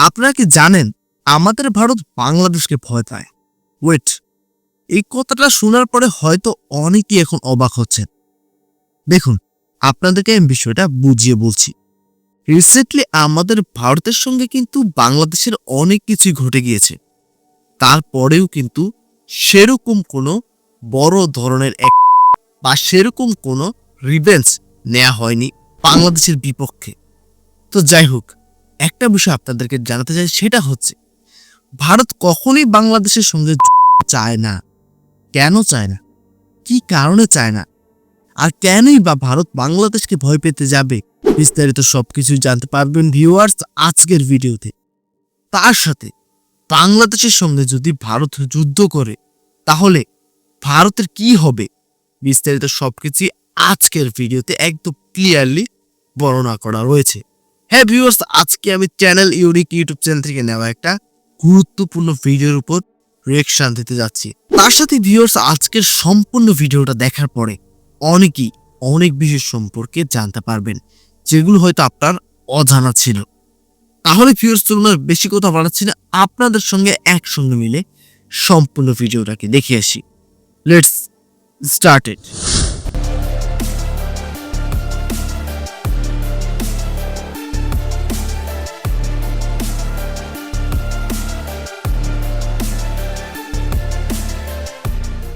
আপনারা কি জানেন আমাদের ভারত বাংলাদেশকে ভয় পায়? ওয়েট এই কথাটা শোনার পরে হয়তো অনেকেই এখন অবাক হচ্ছেন। দেখুন, আপনাদেরকে আমি বিষয়টা বুঝিয়ে বলছি। রিসেন্টলি আমাদের ভারতের সঙ্গে কিন্তু বাংলাদেশের অনেক কিছুই ঘটে গিয়েছে। তারপরেও কিন্তু সেরকম কোনো বড় ধরনের এক বা সেরকম কোনো রিভেন্স নেওয়া হয়নি বাংলাদেশের বিপক্ষে। তো যাই হোক একটা বিষয় আপনাদেরকে জানাতে চাই, সেটা হচ্ছে, ভারত কখনোই বাংলাদেশের সঙ্গে চায় না। কেন চায় না? কি কারণে চায় না? আর কেনই বা ভারত বাংলাদেশকে ভয় পেতে যাবে? বিস্তারিত সবকিছু জানতে পারবেন ভিউয়ার্স আজকের ভিডিওতে। তার সাথে, বাংলাদেশের সঙ্গে যদি ভারত যুদ্ধ করে, তাহলে ভারতের কি হবে? বিস্তারিত সবকিছু আজকের ভিডিওতে একদম ক্লিয়ারলি বর্ণনা করা রয়েছে। হ্যাঁ ভিউয়ার্স আজকে আমি চ্যানেল ইউনিক ইউটিউব চ্যানেল থেকে নেওয়া একটা গুরুত্বপূর্ণ ভিডিওর উপর রিয়েকশন দিতে যাচ্ছি। তার সাথে ভিউয়ার্স আজকের সম্পূর্ণ ভিডিওটা দেখার পরে অনেকেই অনেক বিষয় সম্পর্কে জানতে পারবেন, যেগুলো হয়তো আপনার অজানা ছিল। তাহলে ভিউয়ার্স চলুন আর বেশি কথা বাড়াচ্ছি না, আপনাদের সঙ্গে একসঙ্গে মিলে সম্পূর্ণ ভিডিওটাকে দেখে আসি। লেটস স্টার্টেড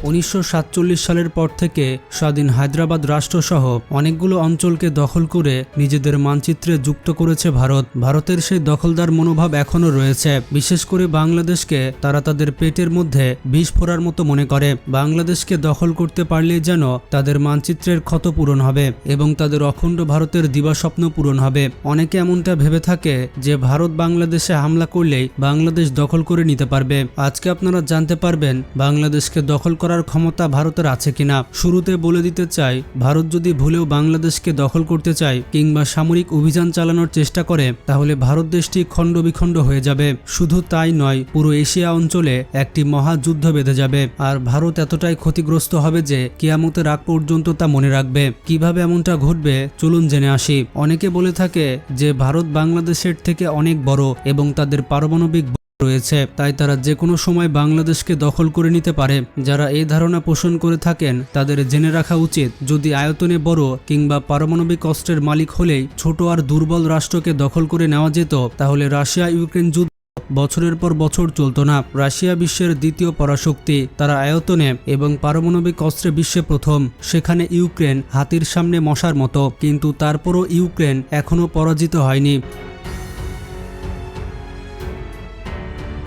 উনিশশো সাতচল্লিশ সালের পর থেকে স্বাধীন হায়দ্রাবাদ রাষ্ট্রসহ অনেকগুলো অঞ্চলকে দখল করে নিজেদের মানচিত্রে যুক্ত করেছে ভারত। ভারতের সেই দখলদার মনোভাব এখনও রয়েছে। বিশেষ করে বাংলাদেশকে তারা তাদের পেটের মধ্যে বিষ ফোড়ার মতো মনে করে। বাংলাদেশকে দখল করতে পারলেই যেন তাদের মানচিত্রের ক্ষত পূরণ হবে এবং তাদের অখণ্ড ভারতের দিবাস্বপ্ন পূরণ হবে। অনেকে এমনটা ভেবে থাকে যে ভারত বাংলাদেশে হামলা করলেই বাংলাদেশ দখল করে নিতে পারবে। আজকে আপনারা জানতে পারবেন, বাংলাদেশকে দখল করার ক্ষমতা ভারতের আছে কিনা শুরুতে বলে দিতে চাই ভারত যদি ভুলেও বাংলাদেশকে দখল করতে চায় কিংবা সামরিক অভিযান চালানোর চেষ্টা করে, তাহলে ভারত দেশটি খণ্ড বিখণ্ড হয়ে যাবে। শুধু তাই নয়, পুরো এশিয়া অঞ্চলে একটি মহাযুদ্ধ বেঁধে যাবে। আর ভারত এতটাই ক্ষতিগ্রস্ত হবে যে কিয়ামতের আগ পর্যন্ত তা মনে রাখবে। কীভাবে এমনটা ঘটবে, চলুন জেনে আসি। অনেকে বলে থাকে যে, ভারত বাংলাদেশের থেকে অনেক বড় এবং তাদের পারমাণবিক রয়েছে। তাই তারা যে কোনো সময় বাংলাদেশকে দখল করে নিতে পারে। যারা এই ধারণা পোষণ করে থাকেন, তাদের জেনে রাখা উচিত, যদি আয়তনে বড় কিংবা পারমাণবিক অস্ত্রের মালিক হলেই ছোট আর দুর্বল রাষ্ট্রকে দখল করে নেওয়া যেত, তাহলে রাশিয়া ইউক্রেন যুদ্ধ বছরের পর বছর চলতো না। রাশিয়া বিশ্বের দ্বিতীয় পরাশক্তি, তারা আয়তনে এবং পারমাণবিক অস্ত্রে বিশ্বে প্রথম। সেখানে ইউক্রেন হাতির সামনে মশার মতো, কিন্তু তারপরও ইউক্রেন এখনও পরাজিত হয়নি।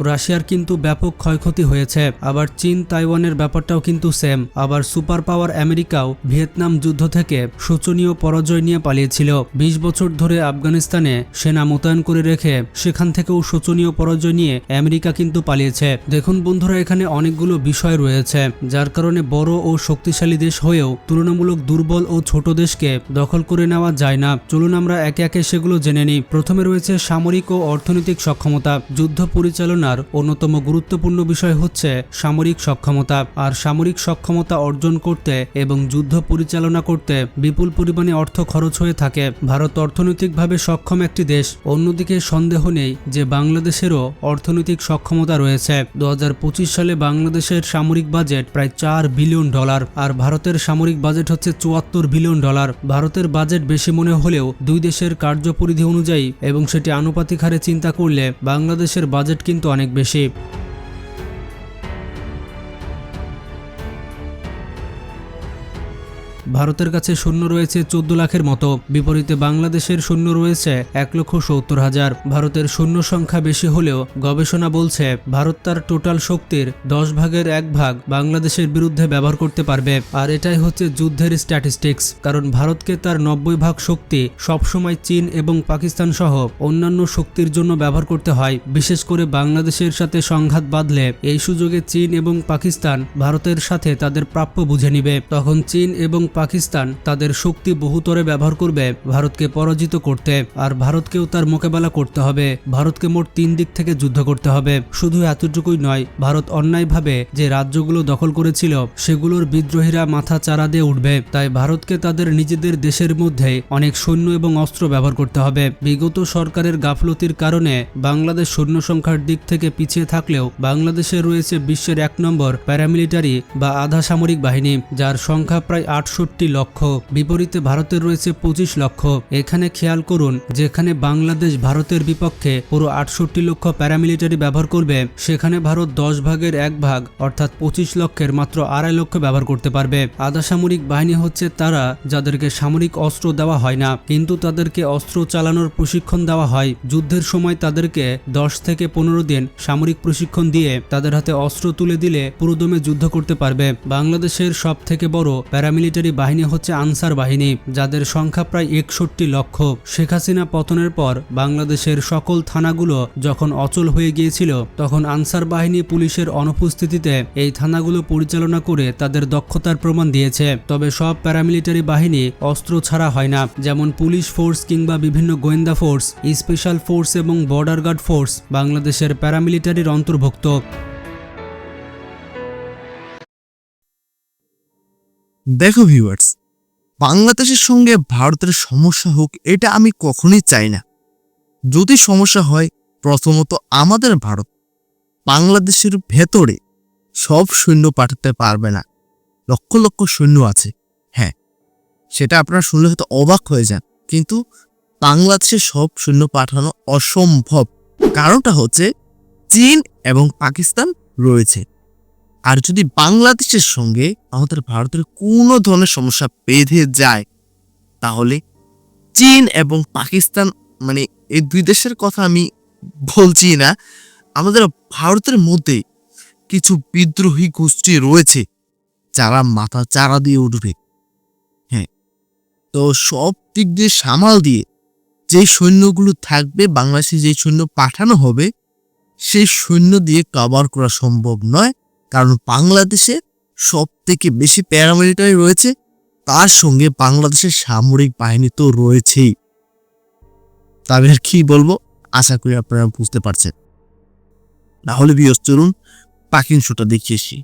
রাশিয়ার কিন্তু ব্যাপক ক্ষয়ক্ষতি হয়েছে। আবার চীন, তাইওয়ানের ব্যাপারটাও কিন্তু সেম আবার সুপার পাওয়ার আমেরিকাও ভিয়েতনাম যুদ্ধ থেকে শোচনীয় পরাজয় নিয়ে পালিয়েছিল। ২০ বছর ধরে আফগানিস্তানে সেনা মোতায়েন করে রেখে সেখান থেকেও শোচনীয় পরাজয় নিয়ে আমেরিকা কিন্তু পালিয়েছে। দেখুন বন্ধুরা, এখানে অনেকগুলো বিষয় রয়েছে, যার কারণে বড় ও শক্তিশালী দেশ হয়েও তুলনামূলক দুর্বল ও ছোট দেশকে দখল করে নেওয়া যায় না। চলুন আমরা একে একে সেগুলো জেনে নিই। প্রথমে রয়েছে সামরিক ও অর্থনৈতিক সক্ষমতা। যুদ্ধ পরিচালনার অন্যতম গুরুত্বপূর্ণ বিষয় হচ্ছে সামরিক সক্ষমতা আর সামরিক সক্ষমতা অর্জন করতে এবং যুদ্ধ পরিচালনা করতে বিপুল পরিমাণে অর্থ খরচ হয়ে থাকে। ভারত অর্থনৈতিকভাবে সক্ষম একটি দেশ। অন্যদিকে সন্দেহ নেই যে বাংলাদেশেরও অর্থনৈতিক সক্ষমতা রয়েছে। দু হাজার পঁচিশ সালে বাংলাদেশের সামরিক বাজেট প্রায় চার বিলিয়ন ডলার আর ভারতের সামরিক বাজেট হচ্ছে চুয়াত্তর বিলিয়ন ডলার। ভারতের বাজেট বেশি মনে হলেও দুই দেশের কার্যপরিধি অনুযায়ী এবং সেটি আনুপাতিক হারে চিন্তা করলে বাংলাদেশের বাজেট কিন্তু অনেক বেশি ভারতের কাছে শূন্য রয়েছে চোদ্দ লাখের মতো। বিপরীতে বাংলাদেশের শূন্য রয়েছে এক লক্ষ সত্তর হাজার। ভারতের শূন্য সংখ্যা বেশি হলেও গবেষণা বলছে ভারত তার টোটাল শক্তির দশ ভাগের এক ভাগ বাংলাদেশের বিরুদ্ধে ব্যবহার করতে পারবে। আর এটাই হচ্ছে যুদ্ধের স্ট্যাটিস্টিক্স কারণ ভারতকে তার নব্বই ভাগ শক্তি সবসময় চীন এবং পাকিস্তান সহ অন্যান্য শক্তির জন্য ব্যবহার করতে হয়। বিশেষ করে বাংলাদেশের সাথে সংঘাত বাঁধলে এই সুযোগে চীন এবং পাকিস্তান ভারতের সাথে তাদের প্রাপ্য বুঝে নিবে। তখন চীন এবং পাকিস্তান তাদের শক্তি বহুতরে ব্যবহার করবে, ভারতকে পরাজিত করতে। আর ভারতকেও তার মোকাবেলা করতে হবে। ভারতকে মোট তিন দিক থেকে যুদ্ধ করতে হবে। শুধু এতটুকুই নয়, ভারত অন্যায়ভাবে যে রাজ্যগুলো দখল করেছিল, সেগুলোর বিদ্রোহীরা মাথা চারা দিয়ে উঠবে। তাই ভারতকে তাদের নিজেদের দেশের মধ্যে অনেক সৈন্য এবং অস্ত্র ব্যবহার করতে হবে। বিগত সরকারের গাফলতির কারণে বাংলাদেশ সৈন্য সংখ্যার দিক থেকে পিছিয়ে থাকলেও বাংলাদেশে রয়েছে বিশ্বের এক নম্বর প্যারামিলিটারি বা আধা সামরিক বাহিনী, যার সংখ্যা প্রায় আটষট্টি লক্ষ। বিপরীতে ভারতের রয়েছে পঁচিশ লক্ষ। এখানে খেয়াল করুন, যেখানে বাংলাদেশ ভারতের বিপক্ষে পুরো আটষট্টি লক্ষ প্যারামিলিটারি ব্যবহার করবে, সেখানে ভারত দশ ভাগের এক ভাগ, অর্থাৎ পঁচিশ লক্ষের মাত্র আড়াই লক্ষ ব্যবহার করতে পারবে। আধা সামরিক বাহিনী হচ্ছে তারা, যাদেরকে সামরিক অস্ত্র দেওয়া হয় না, কিন্তু তাদেরকে অস্ত্র চালানোর প্রশিক্ষণ দেওয়া হয়। যুদ্ধের সময় তাদেরকে দশ থেকে পনেরো দিন সামরিক প্রশিক্ষণ দিয়ে তাদের হাতে অস্ত্র তুলে দিলে পুরোদমে যুদ্ধ করতে পারবে। বাংলাদেশের সব থেকে বড় প্যারামিলিটারি বাহিনী হচ্ছে আনসার বাহিনী, যাদের সংখ্যা প্রায় একষট্টি লক্ষ। শেখ হাসিনা পতনের পর বাংলাদেশের সকল থানাগুলো যখন অচল হয়ে গিয়েছিল, তখন আনসার বাহিনী পুলিশের অনুপস্থিতিতে এই থানাগুলো পরিচালনা করে তাদের দক্ষতার প্রমাণ দিয়েছে। তবে সব প্যারামিলিটারি বাহিনী অস্ত্র ছাড়া হয় না, যেমন পুলিশ ফোর্স কিংবা বিভিন্ন গোয়েন্দা ফোর্স, স্পেশাল ফোর্স এবং বর্ডার গার্ড ফোর্স বাংলাদেশের প্যারামিলিটারির অন্তর্ভুক্ত। দেখো ভিউয়ার্স বাংলাদেশের সঙ্গে ভারতের সমস্যা হোক, এটা আমি কখনোই চাই না। যদি সমস্যা হয়, প্রথমত আমাদের ভারত, বাংলাদেশের ভেতরে সব সৈন্য পাঠাতে পারবে না। লক্ষ লক্ষ সৈন্য আছে হ্যাঁ সেটা আপনারা শুনলে হয়তো অবাক হয়ে যান, কিন্তু বাংলাদেশে সব সৈন্য পাঠানো অসম্ভব। কারণটা হচ্ছে, চীন এবং পাকিস্তান রয়েছে। আর যদি বাংলাদেশের সঙ্গে আমাদের ভারতের কোনো ধরনের সমস্যা বেঁধে যায়, তাহলে চীন এবং পাকিস্তান মানে এই দুই দেশের কথা আমি বলছি না, আমাদের ভারতের মধ্যে কিছু বিদ্রোহী গোষ্ঠী রয়েছে যারা মাথা চারা দিয়ে উঠবে। হ্যাঁ তো সব দিক দিয়ে সামাল দিয়ে যে সৈন্যগুলো থাকবে, বাংলাদেশে যে সৈন্য পাঠানো হবে, সেই সৈন্য দিয়ে কভার করা সম্ভব নয়। কারণ বাংলাদেশে সব থেকে বেশি প্যারামিলিটারি রয়েছে, তার সঙ্গে বাংলাদেশের সামরিক বাহিনী তো রয়েছেই। তবে আর কি বলব, আশা করি আপনারা বুঝতে পারছেন। না হলে বিয়স, চলুন পাখিন শোটা দেখিয়েছি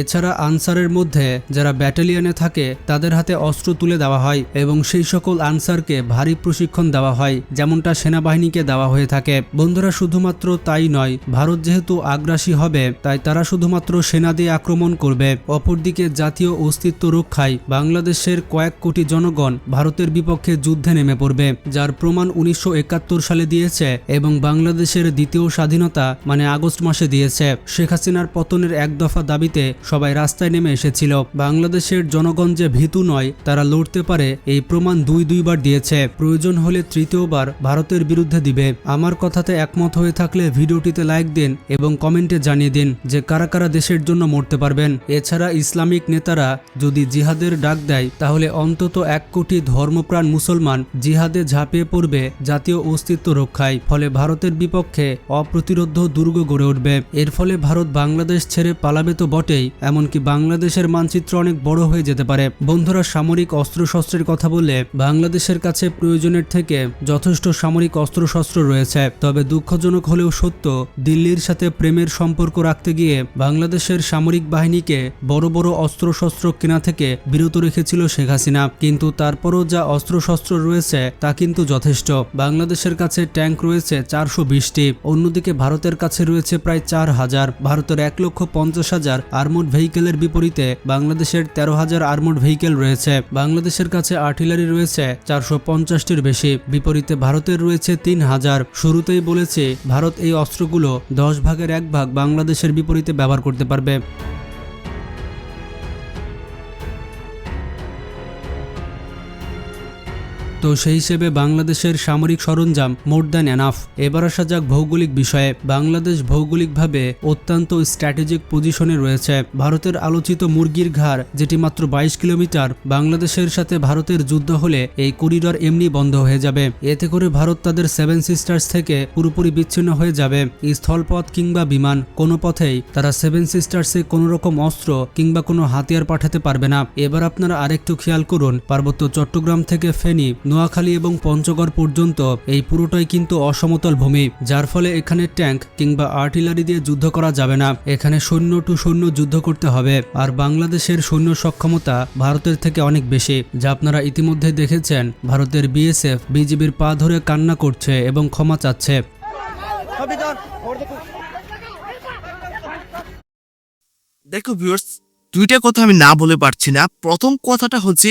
এছাড়া আনসারের মধ্যে যারা ব্যাটালিয়নে থাকে, তাদের হাতে অস্ত্র তুলে দেওয়া হয় এবং সেই সকল আনসারকে ভারী প্রশিক্ষণ দেওয়া হয়, যেমনটা সেনাবাহিনীকে দেওয়া হয়ে থাকে। বন্ধুরা, শুধুমাত্র তাই নয়, ভারত যেহেতু আগ্রাসী হবে, তাই তারা শুধুমাত্র সেনা দিয়ে আক্রমণ করবে। অপরদিকে জাতীয় অস্তিত্ব রক্ষায় বাংলাদেশের কয়েক কোটি জনগণ ভারতের বিপক্ষে যুদ্ধে নেমে পড়বে, যার প্রমাণ উনিশশো একাত্তর সালে দিয়েছে এবং বাংলাদেশের দ্বিতীয় স্বাধীনতা মানে আগস্ট মাসে দিয়েছে। শেখ হাসিনার পতনের এক দফা দাবিতে সবাই রাস্তায় নেমে এসেছিল। বাংলাদেশের জনগণ যে ভীতু নয়, তারা লড়তে পারে এই প্রমাণ দুই দুইবার দিয়েছে। প্রয়োজন হলে তৃতীয়বার ভারতের বিরুদ্ধে দিবে। আমার কথাতে একমত হয়ে থাকলে ভিডিওটিতে লাইক দিন এবং কমেন্টে জানিয়ে দিন যে কারা কারা দেশের জন্য মরতে পারবেন। এছাড়া ইসলামিক নেতারা যদি জিহাদের ডাক দেয়, তাহলে অন্তত এক কোটি ধর্মপ্রাণ মুসলমান জিহাদে ঝাঁপিয়ে পড়বে জাতীয় অস্তিত্ব রক্ষায়। ফলে ভারতের বিপক্ষে অপ্রতিরোধ দুর্গ গড়ে উঠবে। এর ফলে ভারত বাংলাদেশ ছেড়ে পালাবে তো বটেই। এমনকি বাংলাদেশের মানচিত্র অনেক বড় হয়ে যেতে পারে। বন্ধুরা, সামরিক অস্ত্রশস্ত্রের কথা বললে বাংলাদেশের কাছে প্রয়োজনের থেকে যথেষ্ট সামরিক অস্ত্রশস্ত্র রয়েছে। তবে দুঃখজনক হলেও সত্য, দিল্লির সাথে প্রেমের সম্পর্ক রাখতে গিয়ে বাংলাদেশের সামরিক বাহিনীকে বড় বড় অস্ত্রশস্ত্র কেনা থেকে বিরত রেখেছিল শেখ হাসিনা। কিন্তু তারপরও যা অস্ত্রশস্ত্র রয়েছে তা কিন্তু যথেষ্ট। বাংলাদেশের কাছে ট্যাঙ্ক রয়েছে চারশো বিশটি, অন্যদিকে ভারতের কাছে রয়েছে প্রায় চার হাজার। ভারতের এক লক্ষ পঞ্চাশ হাজার আর্মড ভেহিকেলের বিপরীতে বাংলাদেশের তেরো হাজার আর্মড ভেহিকেল রয়েছে। বাংলাদেশের কাছে আর্টিলারি রয়েছে, চারশো পঞ্চাশটির বেশি। বিপরীতে ভারতের রয়েছে তিন হাজার। শুরুতেই বলেছে, ভারত এই অস্ত্রগুলো দশ ভাগের এক ভাগ বাংলাদেশের বিপরীতে ব্যবহার করতে পারবে। তো সেই হিসেবে বাংলাদেশের সামরিক সরঞ্জাম মোর দ্যান এনাফ। এবার আসা যাক ভৌগোলিক বিষয়ে। বাংলাদেশ ভৌগোলিকভাবে অত্যন্ত স্ট্র্যাটেজিক পজিশনে রয়েছে। ভারতের আলোচিত মুরগির ঘাড়, যেটি মাত্র বাইশ কিলোমিটার, বাংলাদেশের সাথে ভারতের যুদ্ধ হলে এই করিডর এমনি বন্ধ হয়ে যাবে। এতে করে ভারত তাদের সেভেন সিস্টার্স থেকে পুরোপুরি বিচ্ছিন্ন হয়ে যাবে। স্থলপথ কিংবা বিমান, কোনো পথেই তারা সেভেন সিস্টার্সে কোনো রকম অস্ত্র কিংবা কোনো হাতিয়ার পাঠাতে পারবে না। এবার আপনারা আরেকটু খেয়াল করুন। পার্বত্য চট্টগ্রাম থেকে ফেনী নোয়াখালী এবং পঞ্চগড় পর্যন্ত এই পুরোটাই কিন্তু অসমতল ভূমি, যার ফলে এখানে ট্যাঙ্ক কিংবা আর্টিলারি দিয়ে যুদ্ধ করা যাবে না। এখানে সৈন্য টু সৈন্য যুদ্ধ করতে হবে। আর বাংলাদেশের সৈন্য সক্ষমতা ভারতের থেকে অনেক বেশি, যা আপনারা ইতিমধ্যে দেখেছেন। ভারতের বিএসএফ বিজিবির পা ধরে কান্না করছে এবং ক্ষমা চাচ্ছে। দেখো ভিউয়ার্স দুইটা কথা আমি না বলে পারছি না। প্রথম কথাটা হচ্ছে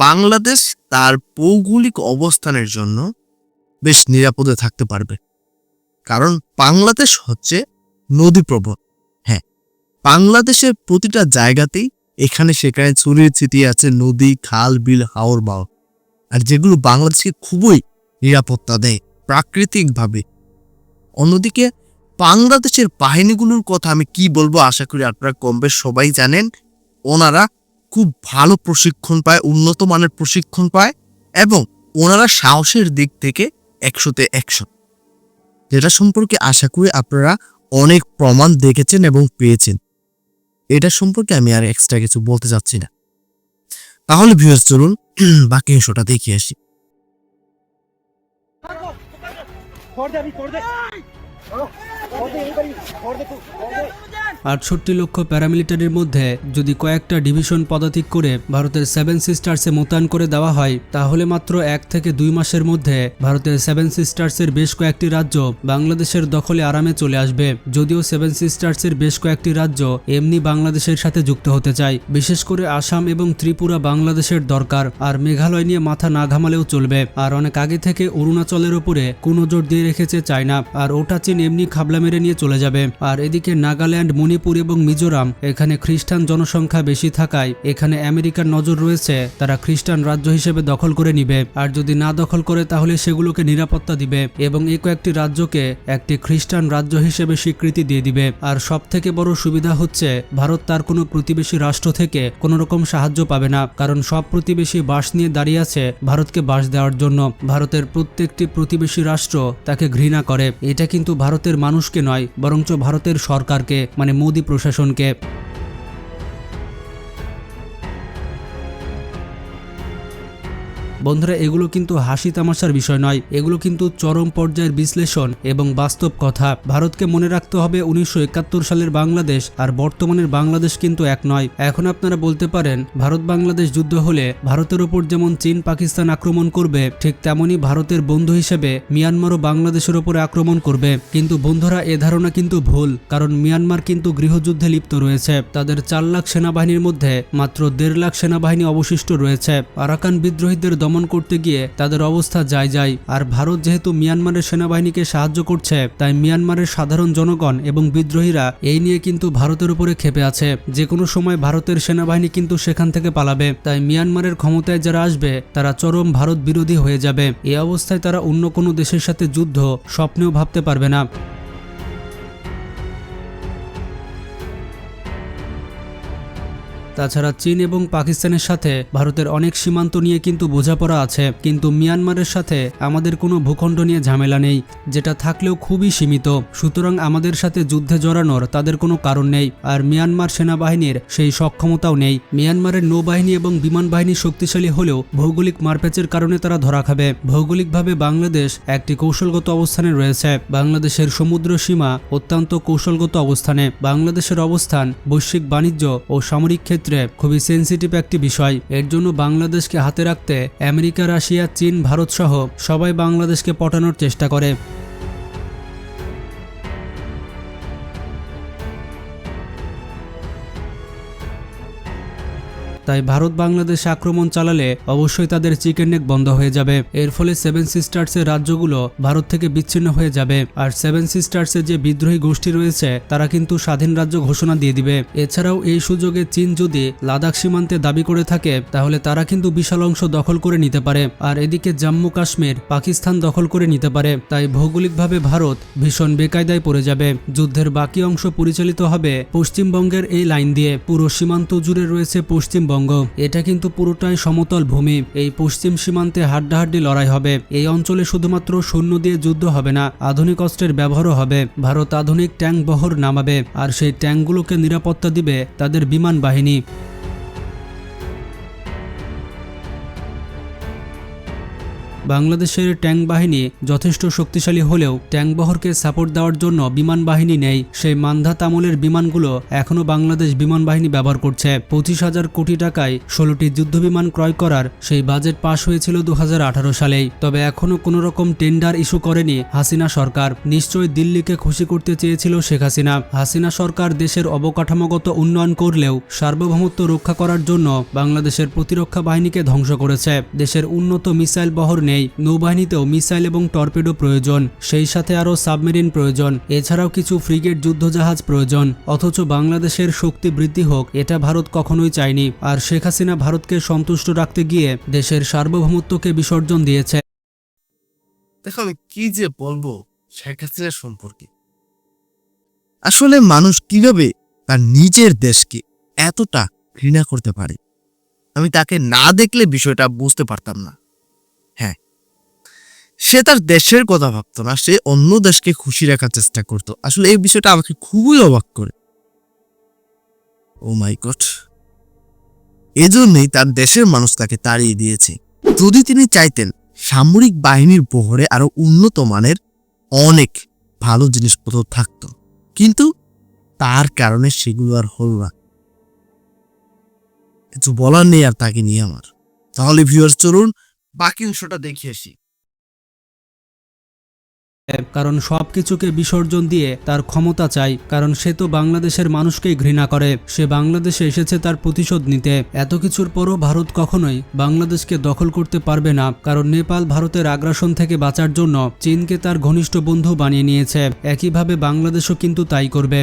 বাংলাদেশ তার ভৌগোলিক অবস্থানের জন্য বেশ নিরাপদে থাকতে পারবে। কারণ বাংলাদেশ হচ্ছে নদী প্রবণ হ্যাঁ বাংলাদেশের প্রতিটা জায়গাতেই এখানে সেখানে ছড়িয়ে ছিটিয়ে আছে, নদী, খাল, বিল, হাওর বাও। আর যেগুলো বাংলাদেশকে খুবই নিরাপত্তা দেয় প্রাকৃতিকভাবে। অন্যদিকে বাংলাদেশের বাহিনীগুলোর কথা আমি কি বলব আশা করি আপনারা কম বেশ সবাই জানেন, ওনারা খুব ভালো প্রশিক্ষণ পায়, উন্নত মানের প্রশিক্ষণ পায় এবং ওনারা সাহসের দিক থেকে একশোতে একশো। যেটা সম্পর্কে আশা করি আপনারা অনেক প্রমাণ দেখেছেন এবং পেয়েছেন। এটা সম্পর্কে আমি আর এক্সট্রা কিছু বলতে চাচ্ছি না। তাহলে ভিউজ চলুন বাকি অংশটা দেখে আসি। ফর দে, আমি ফর দে। ফর দে এবারে দে তুই ফর দে। আটষট্টি লক্ষ প্যারামিলিটারির মধ্যে যদি কয়েকটা ডিভিশন পদাতিক করে ভারতের সেভেন সিস্টার্সে মোতায়েন করে দেওয়া হয়, তাহলে মাত্র এক থেকে দুই মাসের মধ্যে ভারতের সেভেন সিস্টার্সের বেশ কয়েকটি রাজ্য বাংলাদেশের দখলে আরামে চলে আসবে। যদিও সেভেন সিস্টার্সের বেশ কয়েকটি রাজ্য এমনি বাংলাদেশের সাথে যুক্ত হতে চায়। বিশেষ করে আসাম এবং ত্রিপুরা বাংলাদেশের দরকার, আর মেঘালয় নিয়ে মাথা না ঘামালেও চলবে। আর অনেক আগে থেকে অরুণাচলের ওপরে উপরে কুনজোর দিয়ে রেখেছে চায়না, আর ওটা চীন এমনি খাবলা মেরে নিয়ে চলে যাবে। আর এদিকে নাগাল্যান্ড মণিপুর এবং মিজোরাম, এখানে খ্রিস্টান জনসংখ্যা বেশি থাকায় এখানে আমেরিকার নজর রয়েছে, তারা খ্রিস্টান রাজ্য হিসেবে দখল করে নিবে। আর যদি না দখল করে, তাহলে সেগুলোকে নিরাপত্তা দিবে এবং এই কয়েকটি রাজ্যকে একটি খ্রিস্টান রাজ্য হিসেবে স্বীকৃতি দিয়ে দিবে। আর সব থেকে বড় সুবিধা হচ্ছে, ভারত তার কোনো প্রতিবেশী রাষ্ট্র থেকে কোনো রকম সাহায্য পাবে না, কারণ সব প্রতিবেশী বাস নিয়ে দাঁড়িয়ে আছে ভারতকে বাস দেওয়ার জন্য। ভারতের প্রত্যেকটি প্রতিবেশী রাষ্ট্র তাকে ঘৃণা করে। এটা কিন্তু ভারতের মানুষকে নয়, বরঞ্চ ভারতের সরকারকে মানে মোদী প্রশাসনকে বন্ধুরা, এগুলো কিন্তু হাসি তামাশার বিষয় নয়। এগুলো কিন্তু চরম পর্যায়ের বিশ্লেষণ এবং বাস্তব কথা। ভারতকে মনে রাখতে হবে উনিশশো একাত্তর সালের বাংলাদেশ আর বর্তমানের বাংলাদেশ কিন্তু এক নয়। এখন আপনারা বলতে পারেন, ভারত বাংলাদেশ যুদ্ধ হলে ভারতের ওপর যেমন চীন পাকিস্তান আক্রমণ করবে, ঠিক তেমনি ভারতের বন্ধু হিসেবে মিয়ানমারও বাংলাদেশের ওপরে আক্রমণ করবে। কিন্তু বন্ধুরা, এ ধারণা কিন্তু ভুল, কারণ মিয়ানমার কিন্তু গৃহযুদ্ধে লিপ্ত রয়েছে। তাদের চার লাখ সেনাবাহিনীর মধ্যে মাত্র দেড় লাখ সেনাবাহিনী অবশিষ্ট রয়েছে। আরাকান বিদ্রোহীদের দমন করতে গিয়ে তাদের অবস্থা যায় যায়। আর ভারত যেহেতু মিয়ানমারের সেনাবাহিনীকে সাহায্য করছে, তাই মিয়ানমারের সাধারণ জনগণ এবং বিদ্রোহীরা এই নিয়ে কিন্তু ভারতের উপরে ক্ষেপে আছে। যে কোনো সময় ভারতের সেনাবাহিনী কিন্তু সেখান থেকে পালাবে। তাই মিয়ানমারের ক্ষমতায় যারা আসবে, তারা চরম ভারত বিরোধী হয়ে যাবে। এই অবস্থায় তারা অন্য কোনো দেশের সাথে যুদ্ধ স্বপ্নেও ভাবতে পারবে না। তাছাড়া চীন এবং পাকিস্তানের সাথে ভারতের অনেক সীমান্ত নিয়ে কিন্তু বোঝাপড়া আছে। কিন্তু মিয়ানমারের সাথে আমাদের কোনো ভূখণ্ড নিয়ে ঝামেলা নেই, যেটা থাকলেও খুবই সীমিত। সুতরাং আমাদের সাথে যুদ্ধে জড়ানোর তাদের কোনো কারণ নেই, আর মিয়ানমার সেনাবাহিনীর সেই সক্ষমতাও নেই। মিয়ানমারের নৌবাহিনী এবং বিমান বাহিনী শক্তিশালী হলেও ভৌগোলিক মারপ্যাচের কারণে তারা ধরা খাবে। ভৌগোলিকভাবে বাংলাদেশ একটি কৌশলগত অবস্থানে রয়েছে। বাংলাদেশের সমুদ্র সীমা অত্যন্ত কৌশলগত অবস্থানে। বাংলাদেশের অবস্থান বৈশ্বিক বাণিজ্য ও সামরিক ক্ষেত্রে খুবই সেন্সিটিভ একটি বিষয়। এর জন্য বাংলাদেশকে হাতে রাখতে আমেরিকা, রাশিয়া, চীন, ভারত সহ সবাই বাংলাদেশকে পটানোর চেষ্টা করে। তাই ভারত বাংলাদেশ আক্রমণ চালালে অবশ্যই তাদের চিকেন নেক বন্ধ হয়ে যাবে। এর ফলে সেভেন সিস্টার্সের রাজ্যগুলো ভারত থেকে বিচ্ছিন্ন হয়ে যাবে। আর সেভেন সিস্টার্সের যে বিদ্রোহী গোষ্ঠী রয়েছে, তারা কিন্তু স্বাধীন রাজ্য ঘোষণা দিয়ে দিবে। এছাড়াও এই সুযোগে চীন যদি লাদাখ সীমান্তে দাবি করে থাকে, তাহলে তারা কিন্তু বিশাল অংশ দখল করে নিতে পারে। আর এদিকে জম্মু কাশ্মীর, পাকিস্তান দখল করে নিতে পারে। তাই ভৌগোলিকভাবে ভারত ভীষণ বেকায়দায় পড়ে যাবে। যুদ্ধের বাকি অংশ পরিচালিত হবে পশ্চিমবঙ্গের এই লাইন দিয়ে। পুরো সীমান্ত জুড়ে রয়েছে পশ্চিমবঙ্গ। এটা কিন্তু পুরোটাই সমতল ভূমি। এই পশ্চিম সীমান্তে হাড্ডাহাড্ডি লড়াই হবে। এই অঞ্চলে শুধুমাত্র সৈন্য দিয়ে যুদ্ধ হবে না, আধুনিক অস্ত্রের ব্যবহারও হবে। ভারত আধুনিক ট্যাঙ্ক বহর নামাবে, আর সেই ট্যাঙ্কগুলোকে নিরাপত্তা দিবে তাদের বিমান বাহিনী। বাংলাদেশের ট্যাঙ্ক বাহিনী যথেষ্ট শক্তিশালী হলেও ট্যাঙ্ক বহরকে সাপোর্ট দেওয়ার জন্য বিমান বাহিনী নেই। সেই মান্ধা তামলের বিমানগুলো এখনও বাংলাদেশ বিমান বাহিনী ব্যবহার করছে। পঁচিশ হাজার কোটি টাকায় ষোলোটি যুদ্ধবিমান ক্রয় করার সেই বাজেট পাশ হয়েছিল দু হাজার আঠারো সালেই। তবে এখনও কোনো রকম টেন্ডার ইস্যু করেনি হাসিনা সরকার। নিশ্চয়ই দিল্লিকে খুশি করতে চেয়েছিল শেখ হাসিনা। হাসিনা সরকার দেশের অবকাঠামোগত উন্নয়ন করলেও সার্বভৌমত্ব রক্ষা করার জন্য বাংলাদেশের প্রতিরক্ষা বাহিনীকে ধ্বংস করেছে। দেশের উন্নত মিসাইল বহর নেই। নৌবাহিনীতেও মিসাইল এবং টর্পেডো প্রয়োজন, সেই সাথে আরও সাবমেরিন প্রয়োজন, এছাড়াও কিছু ফ্রিগেট যুদ্ধজাহাজ প্রয়োজন, অথচ বাংলাদেশের শক্তি বৃদ্ধি হোক, এটা ভারত কখনোই চায়নি। আর শেখ হাসিনা ভারতকে সন্তুষ্ট রাখতে গিয়ে দেশের সার্বভৌমত্বকে বিসর্জন দিয়েছে। দেখো, আমি কি যে বলব শেখ হাসিনা সম্পর্কে। আসলে মানুষ কীভাবে তার নিজের দেশকে এতটা ঘৃণা করতে পারে? আমি তাকে না দেখলে বিষয়টা বুঝতে পারতাম না। সে তার দেশের কথা ভাবতো না, সে অন্য দেশকে খুশি রাখার চেষ্টা করতো। আসলে এই বিষয়টা আমাকে খুবই অবাক করে। ও মাই গড এজন্যই তার দেশের মানুষ তাকে তাড়িয়ে দিয়েছে। যদি তিনি চাইতেন, সামরিক বাহিনীর বহরে আরও উন্নত মানের অনেক ভালো জিনিসপত্র থাকতো। কিন্তু তার কারণে সেগুলো আর হল না। কিছু বলার নেই আর তাকে নিয়ে আমার। তাহলে ভিউয়ার্স চলুন বাকি অংশটা দেখে আসি। কারণ সব কিছুকে বিসর্জন দিয়ে তার ক্ষমতা চাই, কারণ সে তো বাংলাদেশের মানুষকেই ঘৃণা করে। সে বাংলাদেশে এসেছে তার প্রতিশোধ নিতে। এত কিছুর পরও ভারত কখনোই বাংলাদেশকে দখল করতে পারবে না, কারণ নেপাল ভারতের আগ্রাসন থেকে বাঁচার জন্য চীনকে তার ঘনিষ্ঠ বন্ধু বানিয়ে নিয়েছে। একইভাবে বাংলাদেশও কিন্তু তাই করবে।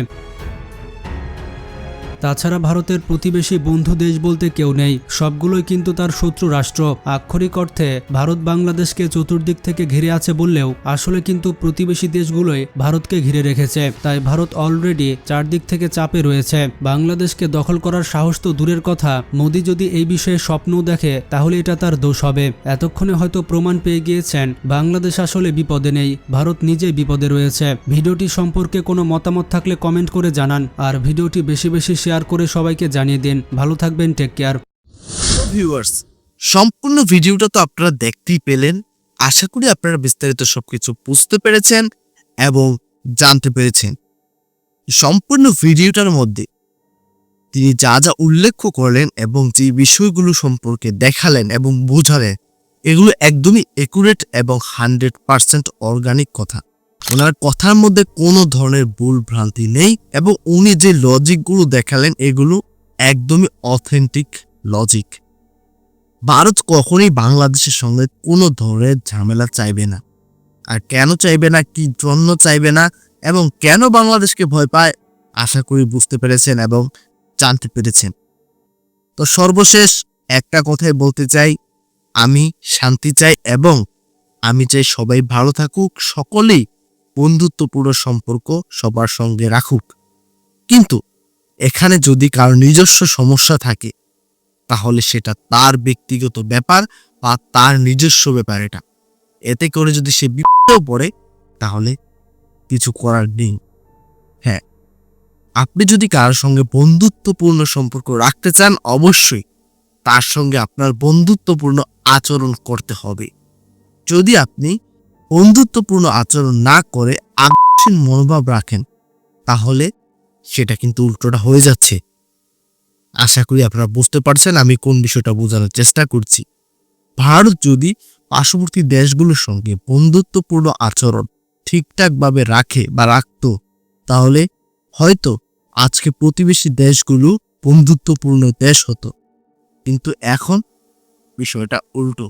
তাছাড়া ভারতের প্রতিবেশী বন্ধু দেশ বলতে কেউ নেই। সবগুলোই কিন্তু তার শত্রু রাষ্ট্র। আক্ষরিক অর্থে, ভারত বাংলাদেশকে চতুর্দিক থেকে ঘিরে আছে বললেও, আসলে কিন্তু প্রতিবেশী দেশগুলোই ভারতকে ঘিরে রেখেছে। তাই ভারত অলরেডি চারদিক থেকে চাপে রয়েছে। বাংলাদেশকে দখল করার সাহস তো দূরের কথা। মোদি যদি এই বিষয়ে স্বপ্নও দেখে, তাহলে এটা তার দোষ হবে। এতক্ষণে হয়তো প্রমাণ পেয়ে গিয়েছেন, বাংলাদেশ আসলে বিপদে নেই। ভারত নিজেই বিপদে রয়েছে। ভিডিওটি সম্পর্কে কোনো মতামত থাকলে কমেন্ট করে জানান। আর ভিডিওটি বেশি বেশি শেয়ার করে সবাইকে জানিয়ে দিন। ভালো থাকবেন টেক কেয়ার ভিউয়ার্স সম্পূর্ণ ভিডিওটা তো আপনারা দেখতেই পেলেন। আশা করি আপনারা বিস্তারিত সবকিছু বুঝতে পেরেছেন এবং জানতে পেরেছেন। সম্পূর্ণ ভিডিওটার মধ্যে তিনি যা যা উল্লেখ করলেন এবং যে বিষয়গুলো সম্পর্কে দেখালেন এবং বোঝালেন, এগুলো একদমই একুরেট এবং হান্ড্রেড পার্সেন্ট অর্গানিক কথা। ওনার কথার মধ্যে কোনো ধরনের ভুল ভ্রান্তি নেই এবং উনি যে লজিকগুলো দেখালেন, এগুলো একদমই অথেন্টিক লজিক ভারত কখনোই বাংলাদেশের সঙ্গে কোনো ধরনের ঝামেলা চাইবে না। আর কেন চাইবে না, কি জন্য চাইবে না, এবং কেন বাংলাদেশকে ভয় পায়, আশা করি বুঝতে পেরেছেন এবং জানতে পেরেছেন। তো সর্বশেষ একটা কথাই বলতে চাই, আমি শান্তি চাই এবং আমি চাই সবাই ভালো থাকুক, সকলেই বন্ধুত্বপূর্ণ সম্পর্ক সবার সঙ্গে রাখুক। কিন্তু এখানে যদি কারও নিজস্ব সমস্যা থাকে, তাহলে সেটা তার ব্যক্তিগত ব্যাপার বা তার নিজস্ব ব্যাপার এটা। এতে করে যদি সে বিপদেও পড়ে, তাহলে কিছু করার নেই। হ্যাঁ আপনি যদি কারোর সঙ্গে বন্ধুত্বপূর্ণ সম্পর্ক রাখতে চান, অবশ্যই তার সঙ্গে আপনার বন্ধুত্বপূর্ণ আচরণ করতে হবে। যদি আপনি বন্ধুত্বপূর্ণ আচরণ না করে আগ্রাসীন মনোভাব রাখেন, তাহলে সেটা কিন্তু উল্টোটা হয়ে যাচ্ছে। আশা করি আপনারা বুঝতে পারছেন, আমি কোন বিষয়টা বোঝানোর চেষ্টা করছি। ভারত যদি পার্শ্ববর্তী দেশগুলোর সঙ্গে বন্ধুত্বপূর্ণ আচরণ ঠিকঠাকভাবে রাখে বা রাখতো, তাহলে হয়তো আজকে প্রতিবেশী দেশগুলো বন্ধুত্বপূর্ণ দেশ হতো। কিন্তু এখন বিষয়টা উল্টো।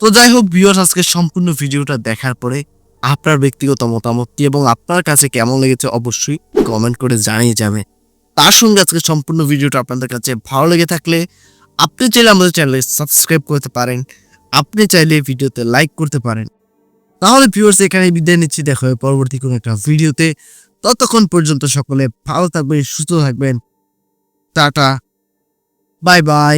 তো যাই হোক ভিউয়ার্স আজকে সম্পূর্ণ ভিডিওটা দেখার পরে আপনার ব্যক্তিগত মতামত কি এবং আপনার কাছে কেমন লেগেছে অবশ্যই কমেন্ট করে জানিয়ে যাবে। তার সঙ্গে আজকে সম্পূর্ণ ভিডিওটা আপনাদের কাছে ভালো লেগে থাকলে আপনি চাইলে আমাদের চ্যানেলে সাবস্ক্রাইব করতে পারেন, আপনি চাইলে ভিডিওতে লাইক করতে পারেন। তাহলে ভিউয়ার্স এখানে বিদায় নিচ্ছি। দেখা হবে পরবর্তী কোনো একটা ভিডিওতে। ততক্ষণ পর্যন্ত সকলে ভালো থাকবেন, সুস্থ থাকবেন। Tata bye bye